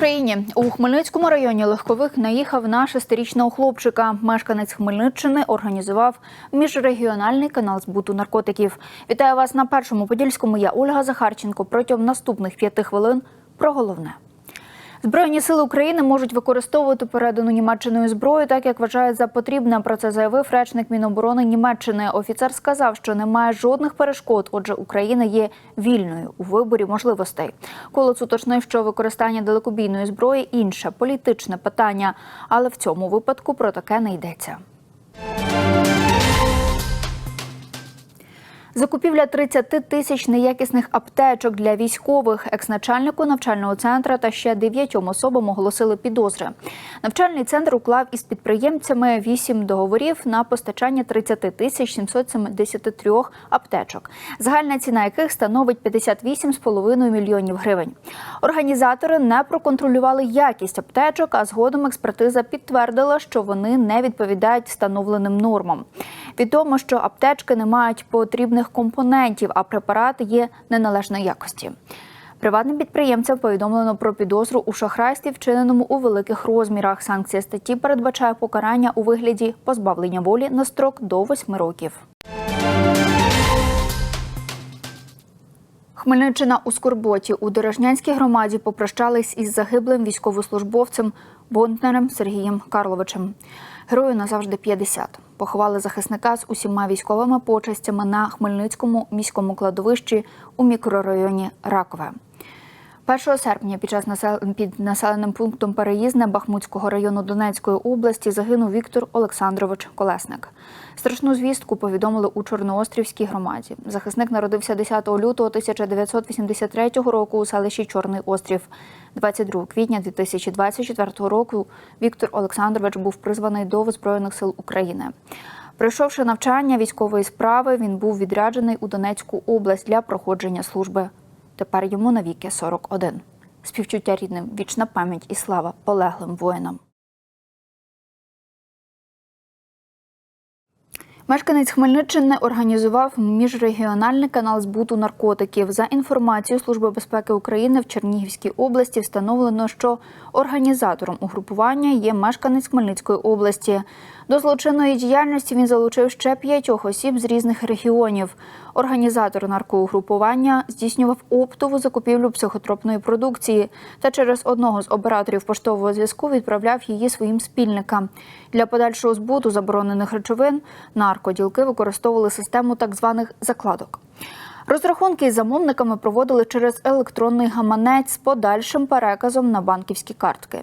Україні у Хмельницькому районі легковик наїхав на шестирічного хлопчика. Мешканець Хмельниччини організував міжрегіональний канал збуту наркотиків. Вітаю вас на першому подільському. Я Ольга Захарченко. Протягом наступних п'яти хвилин про головне. Збройні сили України можуть використовувати передану Німеччиною зброю, так як вважають за потрібне. Про це заявив речник Міноборони Німеччини. Офіцер сказав, що немає жодних перешкод. Отже, Україна є вільною у виборі можливостей. Колоц уточнив, що використання далекобійної зброї інше політичне питання, але в цьому випадку про таке не йдеться. Закупівля 30 тисяч неякісних аптечок для військових, екс-начальнику навчального центру та ще дев'ятьом особам оголосили підозри. Навчальний центр уклав із підприємцями вісім договорів на постачання 30 тисяч 773 аптечок, загальна ціна яких становить 58,5 мільйонів гривень. Організатори не проконтролювали якість аптечок, а згодом експертиза підтвердила, що вони не відповідають встановленим нормам. Відомо, що аптечки не мають потрібних компонентів, а препарати є неналежної якості. Приватним підприємцям повідомлено про підозру у шахрайстві, вчиненому у великих розмірах. Санкція статті передбачає покарання у вигляді позбавлення волі на строк до 8 років. Хмельниччина у Скорботі у Дорожнянській громаді попрощались із загиблим військовослужбовцем Бонтнером Сергієм Карловичем. Герою назавжди 50. Поховали захисника з усіма військовими почестями на Хмельницькому міському кладовищі у мікрорайоні Ракове. 1 серпня під час насел... під населеним пунктом Переїзне Бахмутського району Донецької області загинув Віктор Олександрович Колесник. Страшну звістку повідомили у Чорноострівській громаді. Захисник народився 10 лютого 1983 року у селищі Чорний Острів. 22 квітня 2024 року Віктор Олександрович був призваний до Збройних сил України. Пройшовши навчання військової справи, він був відряджений у Донецьку область для проходження служби. Тепер йому навіки 41. Співчуття рідним, вічна пам'ять і слава полеглим воїнам. Мешканець Хмельниччини організував міжрегіональний канал збуту наркотиків. За інформацією Служби безпеки України в Чернігівській області встановлено, що організатором угрупування є мешканець Хмельницької області. До злочинної діяльності він залучив ще п'ятьох осіб з різних регіонів. Організатор наркоугрупування здійснював оптову закупівлю психотропної продукції та через одного з операторів поштового зв'язку відправляв її своїм спільникам. Для подальшого збуту заборонених речовин наркоділки використовували систему так званих закладок. Розрахунки із замовниками проводили через електронний гаманець з подальшим переказом на банківські картки.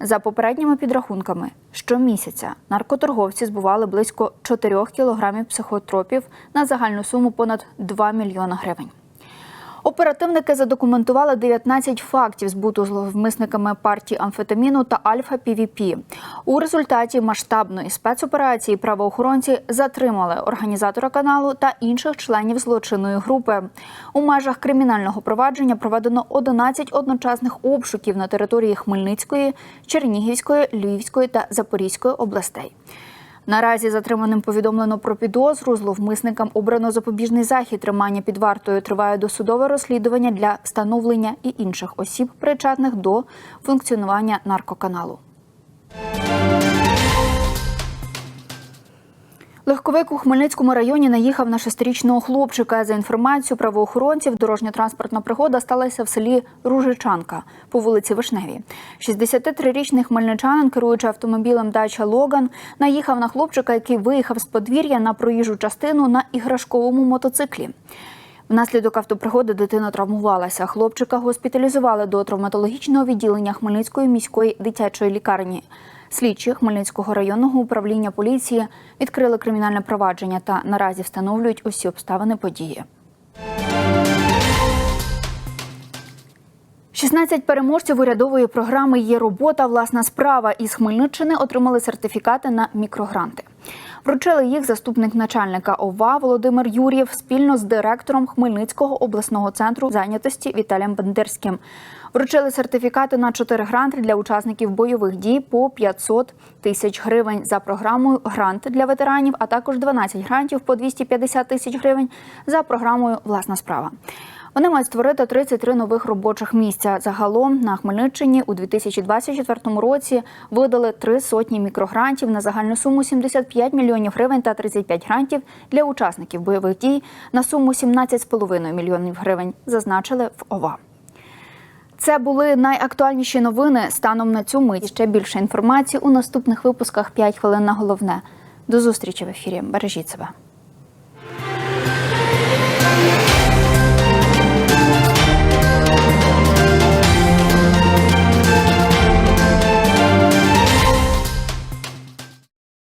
За попередніми підрахунками, щомісяця наркоторговці збували близько 4 кілограмів психотропів на загальну суму понад 2 мільйона гривень. Оперативники задокументували 19 фактів збуту зловмисниками партії амфетаміну та альфа-півіпі. У результаті масштабної спецоперації правоохоронці затримали організатора каналу та інших членів злочинної групи. У межах кримінального провадження проведено 11 одночасних обшуків на території Хмельницької, Чернігівської, Львівської та Запорізької областей. Наразі затриманим повідомлено про підозру. Зловмисникам обрано запобіжний захід тримання під вартою. Триває досудове розслідування для встановлення і інших осіб, причетних до функціонування наркоканалу. Легковик у Хмельницькому районі наїхав на шестирічного хлопчика. За інформацією правоохоронців, дорожньо-транспортна пригода сталася в селі Ружичанка по вулиці Вишневій. 63-річний хмельничанин, керуючи автомобілем Дача Логан, наїхав на хлопчика, який виїхав з подвір'я на проїжджу частину на іграшковому мотоциклі. Внаслідок автопригоди дитина травмувалася. Хлопчика госпіталізували до травматологічного відділення Хмельницької міської дитячої лікарні. Слідчі Хмельницького районного управління поліції відкрили кримінальне провадження та наразі встановлюють усі обставини події. 16 переможців урядової програми є робота, власна справа із Хмельниччини отримали сертифікати на мікрогранти. Вручили їх заступник начальника ОВА Володимир Юр'єв спільно з директором Хмельницького обласного центру зайнятості Віталієм Бендерським. Вручили сертифікати на 4 гранти для учасників бойових дій по 500 тисяч гривень за програмою Грант для ветеранів, а також 12 грантів по 250 тисяч гривень за програмою Власна справа. Вони мають створити 33 нових робочих місця. Загалом на Хмельниччині у 2024 році видали три сотні мікрогрантів на загальну суму 75 мільйонів гривень та 35 грантів для учасників бойових дій на суму 17,5 мільйонів гривень. Зазначили в ОВА. Це були найактуальніші новини станом на цю мить. Ще більше інформації у наступних випусках 5 хвилин на головне. До зустрічі в ефірі. Бережіть себе.